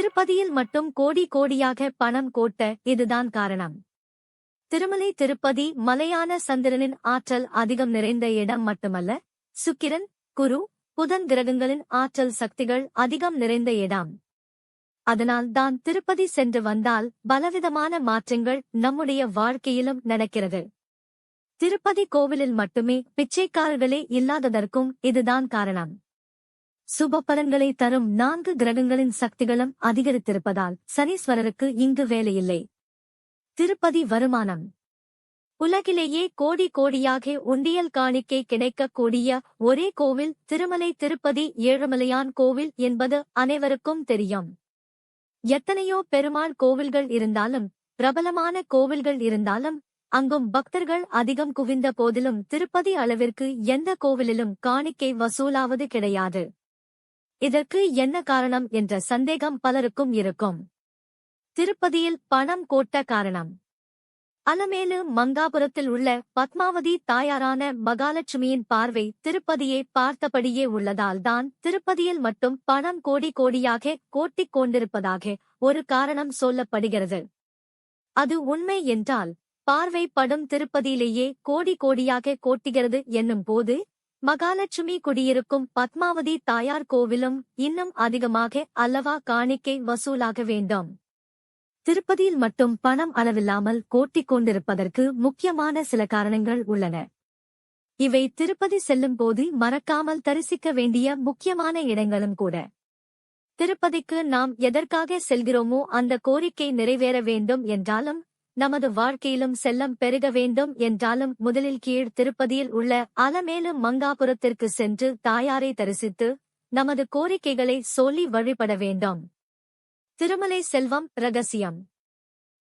திருப்பதியில் மட்டும் கோடி கோடியாக பணம் கோட்ட இதுதான் காரணம். திருமலை திருப்பதி மலையான சந்திரனின் ஆற்றல் அதிகம் நிறைந்த இடம் மட்டுமல்ல சுக்கிரன் குரு புதன் கிரகங்களின் ஆற்றல் சக்திகள் அதிகம் நிறைந்த இடம். அதனால் தான் திருப்பதி சென்று வந்தால் பலவிதமான மாற்றங்கள் நம்முடைய வாழ்க்கையிலும் நடக்கிறது. திருப்பதி கோவிலில் மட்டுமே பிச்சைக்காரர்களே இல்லாததற்கும் இதுதான் காரணம். சுப பலன்களை தரும் நான்கு கிரகங்களின் சக்திகளும் அதிகரித்திருப்பதால் சனீஸ்வரருக்கு இங்கு வேலையில்லை. திருப்பதி வருமானம். உலகிலேயே கோடி கோடியாக உண்டியல் காணிக்கை கிடைக்கக்கூடிய ஒரே கோவில் திருமலை திருப்பதி ஏழுமலையான் கோவில் என்பது அனைவருக்கும் தெரியும். எத்தனையோ பெருமாள் கோவில்கள் இருந்தாலும் பிரபலமான கோவில்கள் இருந்தாலும் அங்கும் பக்தர்கள் அதிகம் குவிந்த போதிலும் திருப்பதி அளவிற்கு எந்த கோவிலிலும் காணிக்கை வசூலாவது கிடையாது. இதற்கு என்ன காரணம் என்ற சந்தேகம் பலருக்கும் இருக்கும். திருப்பதியில் பணம் கோட்ட காரணம். அலமேலு மங்காபுரத்தில் உள்ள பத்மாவதி தாயாரான மகாலட்சுமியின் பார்வை திருப்பதியை பார்த்தபடியே உள்ளதால் தான் திருப்பதியில் மட்டும் பணம் கோடி கோடியாக கோட்டிக் கொண்டிருப்பதாக ஒரு காரணம் சொல்லப்படுகிறது. அது உண்மை என்றால் பார்வை படும் திருப்பதியிலேயே கோடி கோடியாக கோட்டுகிறது என்னும் போது மகாலட்சுமி குடியிருக்கும் பத்மாவதி தாயார் கோவிலும் இன்னும் அதிகமாக அல்லவா காணிக்கை வசூலாக வேண்டும். திருப்பதியில் மட்டும் பணம் அளவில்லாமல் கோட்டிக் கொண்டிருப்பதற்கு முக்கியமான சில காரணங்கள் உள்ளன. இவை திருப்பதி செல்லும் போது மறக்காமல் தரிசிக்க வேண்டிய முக்கியமான இடங்களும் கூட. திருப்பதிக்கு நாம் எதற்காக செல்கிறோமோ அந்த கோரிக்கை நிறைவேற வேண்டும் என்றாலும் நமது வாழ்க்கையிலும் செல்லம் பெருக வேண்டும் என்றாலும் முதலில் கீழ் திருப்பதியில் உள்ள அலமேலு மங்காபுரத்திற்கு சென்று தாயாரை தரிசித்து நமது கோரிக்கைகளை சொல்லி வழிபட வேண்டும். திருமலை செல்வம் ரகசியம்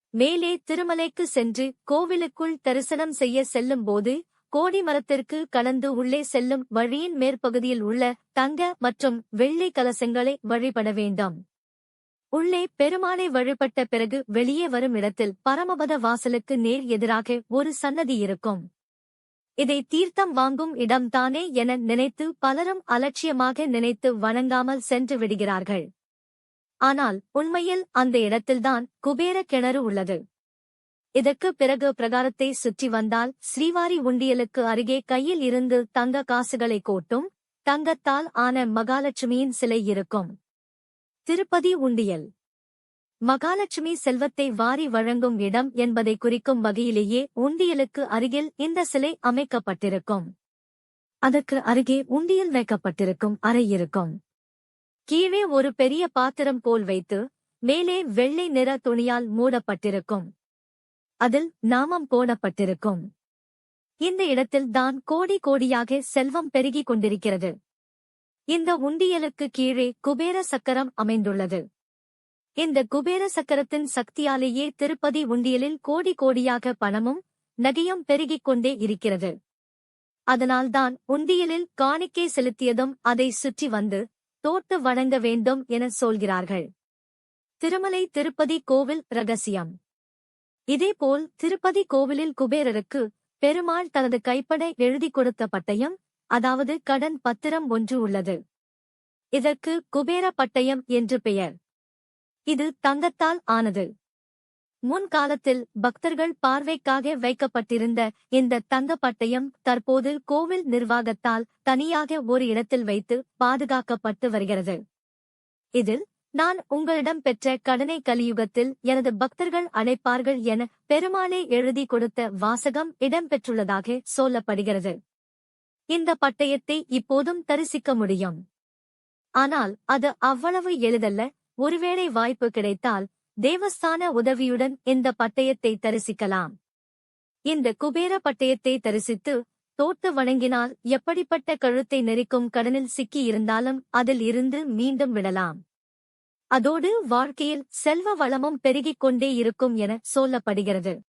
மேலே திருமலைக்கு சென்று கோவிலுக்குள் தரிசனம் செய்ய செல்லும்போது கோடி மரத்திற்கு கடந்து உள்ளே செல்லும் வழியின் மேற்பகுதியில் உள்ள தங்க மற்றும் வெள்ளி கலசங்களை வழிபட வேண்டும். உள்ளே பெருமானை வழிபட்ட பிறகு வெளியே வரும் இடத்தில் பரமபத வாசலுக்கு நேர் எதிராக ஒரு சன்னதி இருக்கும். இதை தீர்த்தம் வாங்கும் இடம்தானே என நினைத்து பலரும் அலட்சியமாக நினைத்து வணங்காமல் சென்று விடுகிறார்கள். ஆனால் உண்மையில் அந்த இடத்தில்தான் குபேர கிணறு உள்ளது. இதற்கு பிறகு பிரகாரத்தை சுற்றி வந்தால் ஸ்ரீவாரி உண்டியலுக்கு அருகே கையில் இருந்து தங்க காசுகளை கோட்டும் தங்கத்தால் ஆன மகாலட்சுமியின் சிலை இருக்கும். திருப்பதி உண்டியல். மகாலட்சுமி செல்வத்தை வாரி வழங்கும் இடம் என்பதை குறிக்கும் வகையிலேயே உண்டியலுக்கு அருகில் இந்த சிலை அமைக்கப்பட்டிருக்கும். அதற்கு அருகே உண்டியல் வைக்கப்பட்டிருக்கும் அறை இருக்கும். கீழே ஒரு பெரிய பாத்திரம் போல் வைத்து மேலே வெள்ளை நிற துணியால் மூடப்பட்டிருக்கும். அதில் நாமம் போடப்பட்டிருக்கும். இந்த இடத்தில் தான் கோடி கோடியாக செல்வம் பெருகிக் கொண்டிருக்கிறது. இந்த உண்டியலுக்கு கீழே குபேர சக்கரம் அமைந்துள்ளது. இந்த குபேர சக்கரத்தின் சக்தியாலேயே திருப்பதி உண்டியலில் கோடி கோடியாக பணமும் நகையும் பெருகிக் கொண்டே இருக்கிறது. அதனால்தான் உண்டியலில் காணிக்கை செலுத்தியதும் அதை சுற்றி வந்து தோட்டு வணங்க வேண்டும் என சொல்கிறார்கள். திருமலை திருப்பதி கோவில் ரகசியம். இதேபோல் திருப்பதி கோவிலில் குபேரருக்கு பெருமாள் தனது கைப்பட எழுதி கொடுத்த பட்டயம் அதாவது கடன் பத்திரம் ஒன்று உள்ளது. இதற்கு குபேர பட்டயம் என்று பெயர். இது தங்கத்தால் ஆனது. முன்காலத்தில் பக்தர்கள் பார்வைக்காக வைக்கப்பட்டிருந்த இந்த தங்க பட்டயம் தற்போது கோவில் நிர்வாகத்தால் தனியாக ஒரு இடத்தில் வைத்து பாதுகாக்கப்பட்டு வருகிறது. இதில் நான் உங்களிடம் பெற்ற கடனை கலியுகத்தில் எனது பக்தர்கள் அழைப்பார்கள் என பெருமானே எழுதி கொடுத்த வாசகம் இடம்பெற்றுள்ளதாக சொல்லப்படுகிறது. இந்த பட்டயத்தை இப்போதும் தரிசிக்க முடியும். ஆனால் அது அவ்வளவு எளிதல்ல. ஒருவேளை வாய்ப்பு கிடைத்தால் தேவஸ்தான உதவியுடன் இந்த பட்டயத்தை தரிசிக்கலாம். இந்த குபேர பட்டயத்தை தரிசித்து தோட்டு வணங்கினால் எப்படிப்பட்ட கழுத்தை நெரிக்கும் கடனில் சிக்கி இருந்தாலும் அதில் இருந்து மீண்டும் விடலாம். அதோடு வாழ்க்கையில் செல்வ வளமும் பெருகிக் கொண்டே இருக்கும் என சொல்லப்படுகிறது.